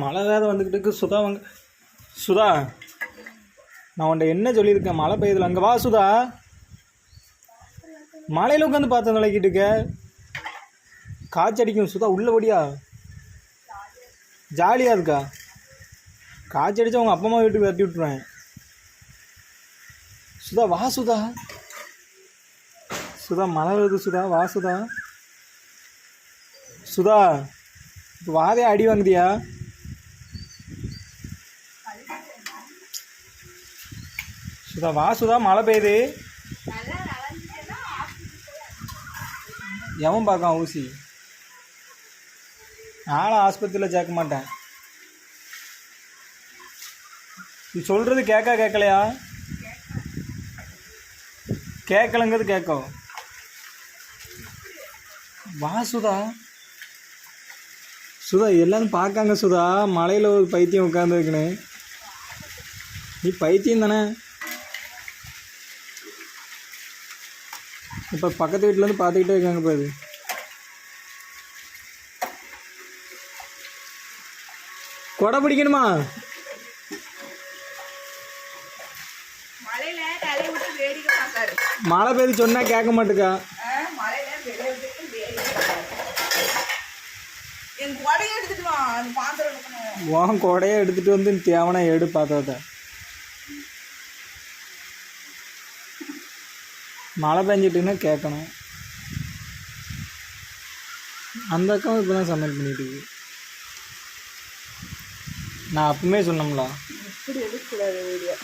மழை வேறு வந்துக்கிட்டு இருக்கு. சுதா வாங்க. சுதா நான் உன்ட்ட என்ன சொல்லியிருக்கேன்? மழை பெய்யுதுல அங்கே வா சுதா. மழையில் உட்காந்து பார்த்து விளக்கிட்டு இருக்க. காய்ச்சடிக்கும் சுதா உள்ளபடியா ஜாலியாக இருக்கா? காய்ச்சடிச்சு அவங்க அப்பா அம்மா வீட்டுக்கு விரட்டி விட்டுருவேன். சுதா வா சுதா. சுதா மழை வருது சுதா. வா சுதா. சுதா வாதே அடி வாங்குதியா? சுதா வா சுதா மழை பெய்யுது. எவன் பார்க்கான் ஊசி? நானும் ஆஸ்பத்திரியில் சேர்க்க மாட்டேன். நீ சொல்கிறது கேட்கா கேட்கலையா? கேட்கலங்கிறது கேட்கும் வா சுதா. சுதா எல்லாரும் பார்க்காங்க சுதா. மலையில் ஒரு பைத்தியம் உட்காந்துருக்குன்னு நீ பைத்தியம் தானே? இப்போ பக்கத்து வீட்டிலேருந்து பார்த்துக்கிட்டே இருக்காங்க பாரு. கொடை பிடிக்கணுமா? மழை பெய்து சொன்னால் கேட்க மாட்டுக்கா. உன் கொடையை எடுத்துகிட்டு வந்து தேவனா எடு பார்த்தத மழை பெஞ்சிட்டுன்னா கேட்கணும். அந்த அக்காவும் இப்போ தான் சமையல் பண்ணிட்டு இருக்கு. நான் அப்பவுமே சொன்னோம்ல. இப்படி எடுக்கக்கூடாது வீடியோ?